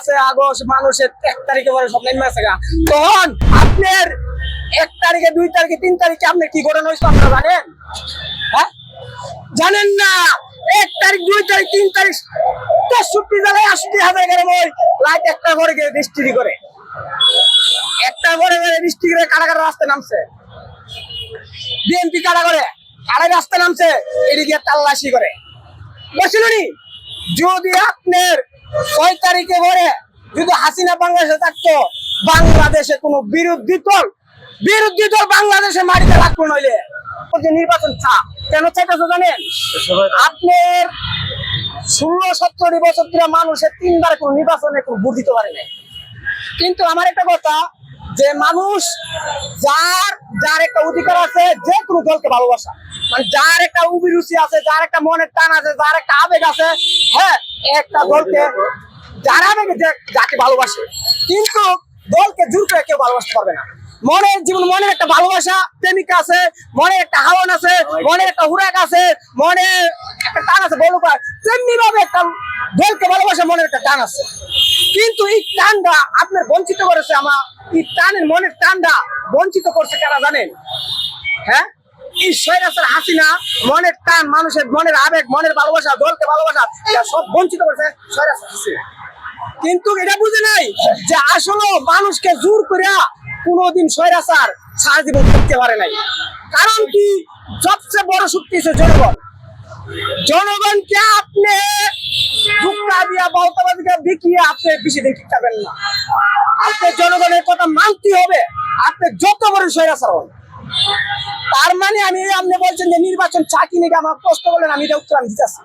পাঁচে আগস্ট, মানুষের এক তারিখে পরে সব নেমে আছে তখন আপনার এক তারিখে, দুই তারিখে, তিন তারিখে আপনি কি ঘটনা হয়েছে আপনারা জানেন? হ্যাঁ? জানেন না। এক তারিখ, দুই তারিখ, তিন তারিখ, তেষট্টি জেলায় আশি হাজার গ্রাম ওই লাইট একটা করে গিয়ে ডিস্ট্রি করে? একটা করে ডিস্ট্রি করে কারা কারা রাস্তায় নামছে। বিএনপি কারা করে কারা রাস্তায় নামছে, এদিকে তাল্লাশি করে। নি? যদি আপনার ছয় তারিখে ভরে যদি হাসিনা বাংলাদেশে থাকতো, বাংলাদেশে কোনো বিরোধী দল বিরোধী দল বাংলাদেশে মাটিতে রাখব নইলে। নির্বাচন চা, কেন চাইতেছো জানেন? আপনার ষোলো, সতেরো বছর ধরে মানুষের তিনবার কোন নির্বাচনে কোনো ভোট পারে নাই। কিন্তু আমার একটা কথা যে মানুষ যার যার একটা অধিকার আছে, যে কোনো দলকে ভালোবাসা। মানে যার একটা অভিরুচি আছে, যার একটা মনের টান আছে, যার একটা আবেগ আছে হ্যাঁ একটা দলকে, যার আবেগে যে যাকে ভালোবাসে। কিন্তু দলকে জোর করে কেউ ভালোবাসতে পারবে না। মনের জীবন, মনের একটা ভালোবাসা, প্রেমিকা আছে, মনের একটা হাওয়ান আছে, মনের একটা হুরাক আছে মনে একটা টান আছে বড় তেমনি ভাবে একটা দলকে ভালোবাসা, মনের একটা টান আছে। কিন্তু এই টানটা আপনার বঞ্চিত করেছে আমার টানের মনের টানটা বঞ্চিত করছে কারা জানেন? হ্যাঁ? এই সৈরাসের হাসিনা, মনের টান, মানুষের মনের আবেগ, মনের ভালোবাসা, দলকে ভালোবাসা এটা সব বঞ্চিত করেছে সৈরাসের হাসিনা। কিন্তু এটা বুঝে নাই যে আসলে মানুষকে জোর করিয়া কোনোদিন সৈরাচার সারা জীবন করতে পারে নাই। কারণ কি, সবচেয়ে বড় শক্তি হচ্ছে জনগণ। জনগণকে আপনি ধুক্কা দিয়া বাউতাবাদিকে দেখিয়ে আপনি বেশি দেখতে পাবেন না? আপনি জনগণের কথা মানতে হবে। আপনি যত বড় সৈরাচার হন। তার মানে আমি, আপনি বলছেন যে নির্বাচন চাকি নাকি আমার প্রশ্ন বলেন আমি এটা উত্তর আমি দিতেছি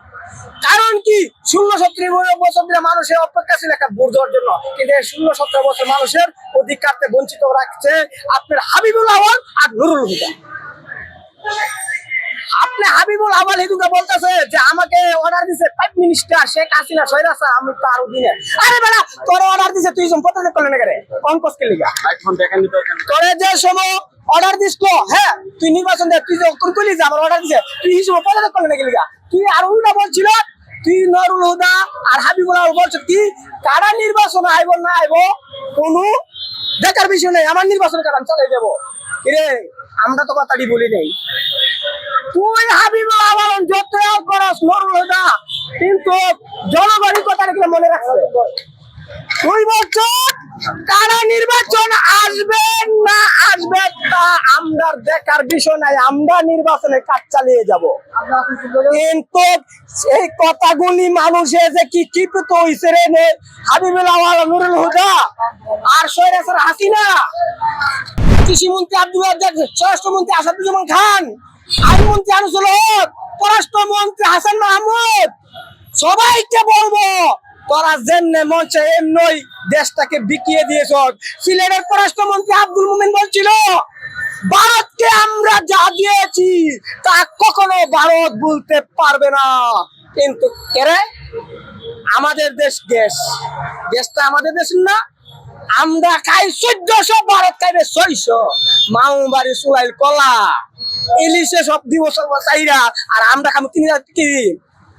কারণ কি? ষোলো সতেরো বছর ধরে মানুষের অপেক্ষা ছিল একটা ভোট দেওয়ার জন্য। কিন্তু এই ষোলো সতেরো বছর মানুষের অধিকারতে বঞ্চিত রাখছে আপনার হাবিবুল আওয়াল আর নুরুল হুদা। আপনি হাবিবুল আওয়াল হেদুকা বলতেছে যে আমাকে অর্ডার দিছে প্রাইম মিনিস্টার শেখ হাসিনা সৈরাসা আমি তো আরও দিনে। আরে বেড়া তোর অর্ডার দিছে তুই সম্পত্তি করলে না করে অঙ্কসকে লিগা? তোরে যে সময় অর্ডার দিস তো হ্যাঁ তুই নির্বাচন দে তুই যখন করলি যে আমার অর্ডার দিছে তুই হিসেবে পদত্যাগ করলে নাকি লিগা? তুই আর উল্টা বলছিল তুই নরুল হুদা আর হাবিবুল আওয়াল বলছ কি কারা নির্বাচন আইব না আইব কোনো দেখার বিষয় নেই আমার নির্বাচন কারণ চালাই দেবো রে আমরা তো কথাটি বলি নেই। তুই হাবিবুল আওয়াল যত করস নরুল হুদা কিন্তু জনগণের কথা রেখে মনে রাখছে। তুই বলছ, কারা নির্বাচন আসবে না আসবে, তা আমরা দেখার বিষয় নাই। আমরা নির্বাচনে কাজ চালিয়ে যাব। কিন্তু এই কথাগুলি মানুষে যে কি কৃপিত রে নে, হাবিবুল আওয়াল, নুরুল হুদা আর সৈরাসের হাসিনা। কৃষিমন্ত্রী আব্দুল রাজ্জাক, স্বরাষ্ট্রমন্ত্রী আসাদুজ্জামান খান আইনমন্ত্রী আনিসুল হক পররাষ্ট্রমন্ত্রী হাসান মাহমুদ। সবাইকে বলব, তোরা যেমনে মঞ্চে এমনই দেশটাকে বিকিয়ে দিয়েছ। সিলেটের পররাষ্ট্রমন্ত্রী আব্দুল বলছিল, ভারতকে আমরা যা দিয়েছি, তা কখনো ভারত বলতে পারবে না। কিন্তু কেরে? আমাদের দেশ গ্যাস। গ্যাসটা আমাদের দেশ না। আমরা খাই চোদ্দশো, ভারত খাইবে ছয়শো। মাউ বাড়ি চুলাইল কলা। ইলিশে সব দিবস চাইরা আর আমরা খাব তিন কি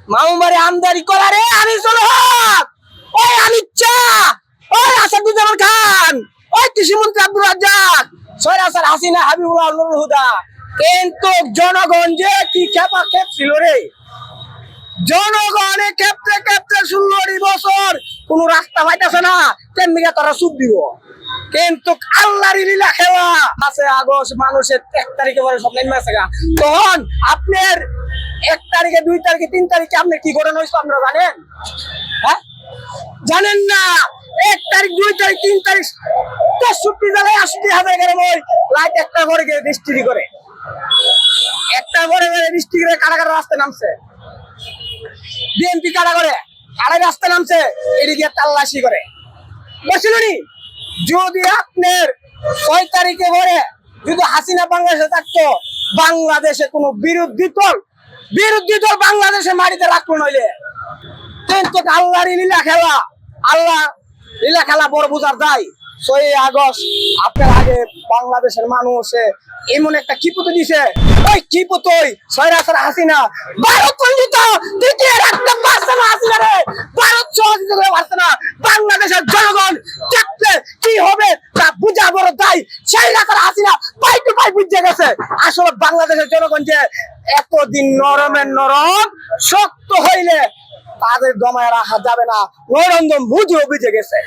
মামুবাড়ি আমদানি করা রে, আমি চলো ওই আমিত শাহ ওই আসাদুজ্জামান খান, ওই কৃষিমন্ত্রী আব্দুল রাজ্জাক। সৈরাসার হাসিনা, হাবিবুল্লাহ নুরুল হুদা। কিন্তু জনগণ যে কি খেপা খেপ ছিল রে? জনগণে ক্ষেত্রে ক্ষেত্রে ষোলো বছর কোন রাস্তা পাইতেছে না তেমনি তারা সুখ দিব? কিন্তু আল্লাহর লীলা খেলা। আছে আগস্ট মানুষের এক তারিখে পরে সব নেমে আছে গা। তখন আপনার এক তারিখে, দুই তারিখে, তিন তারিখে আপনার কি ঘটনা হয়েছে আপনারা জানেন? হ্যাঁ? জানেন না। এক তারিখ, দুই তারিখ, তিন তারিখ, তেষট্টি জেলায় আশি হাজার ওই লাইট একটা করে গিয়ে ডিস্ট্রি করে। একটা করে ডিস্ট্রিক্টে কারা কারা রাস্তায় নামছে। বিএনপি কারা করে কারা রাস্তা নামছে, এদিকে তাল্লাশি করে। বুঝছিল নি, যদি আপনার ছয় তারিখে ভরে যদি হাসিনা বাংলাদেশে থাকতো, বাংলাদেশে কোনো বিরোধী দল বিরোধী দল বাংলাদেশে মারিতে রাখল নইলে। কিন্তু আল্লাহর লীলা খেলা, আল্লাহ লীলা খেলা বড় বোঝার দায়। ছয় আগস্ট, আপনার আগে বাংলাদেশের মানুষে এমন একটা কিপুতো দিছে। ওই কিপুতোই ছয় রাখার হাসিনা, ভারত না হাসিনা রে। ভারত পারছে না। বাংলাদেশের জনগণ থাকলে কি হবে তা বুঝা বড় তাই সেই রাখার হাসিনা পাই টু পাই বুঝে গেছে। আসলে বাংলাদেশের জনগণ যে এতদিন নরমের নরম, শক্ত হইলে তাদের দমায় রাখা যাবে না। নরেন্দ্র মোদীও বুঝে গেছে।